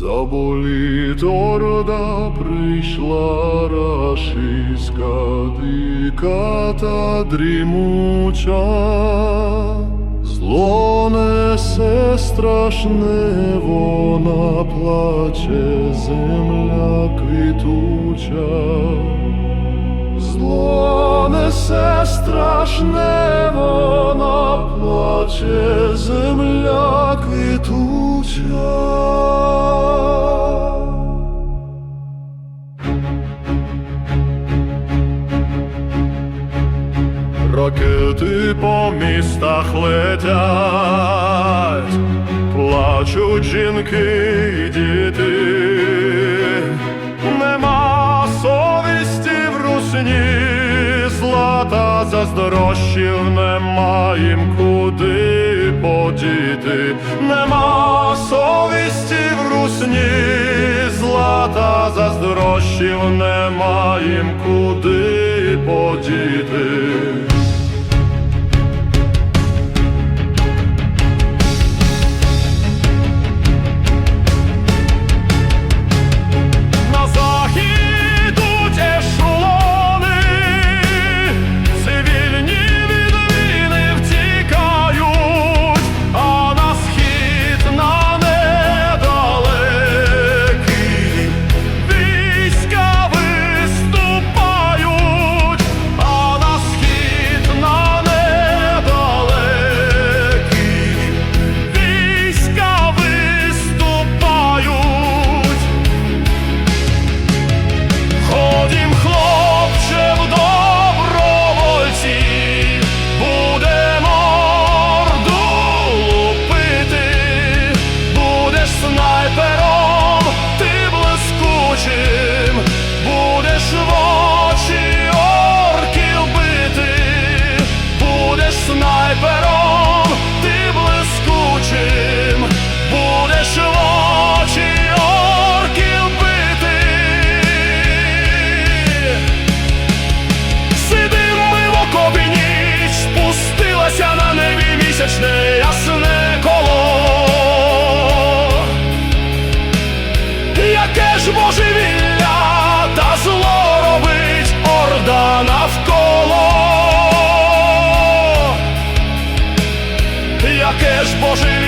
Заболіт орда прийшла рашиська диката дрімуча, зло несе страшне, вона плаче, земля квітуча, зло несе страшне, вона плаче, земля квітуча. ракети по містах летять, плачуть жінки і діти, нема совісті в русні, злата заздорожчів, нема їм куди подіти, нема совісті в русні, злата заздорожчів, нема їм куди подіти. Божий.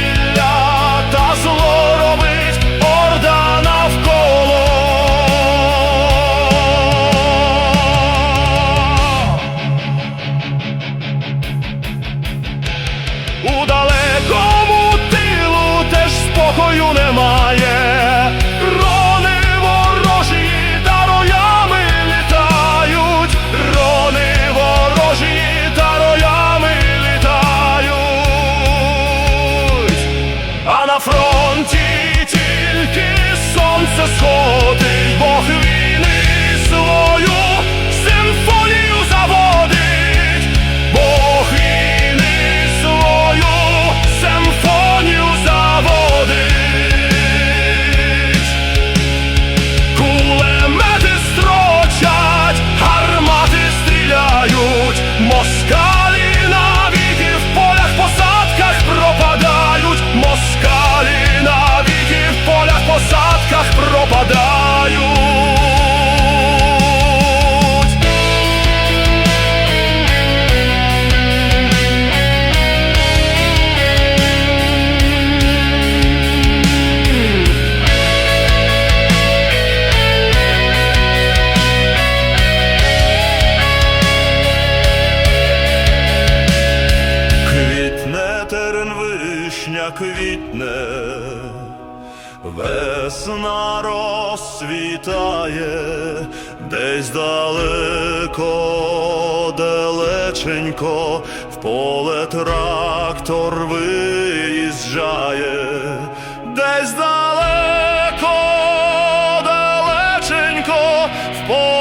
фронті. вишня квітне, весна розсвітає, десь далеко, далеченько, в поле трактор виїжджає, десь далеко, далеченько, в поле.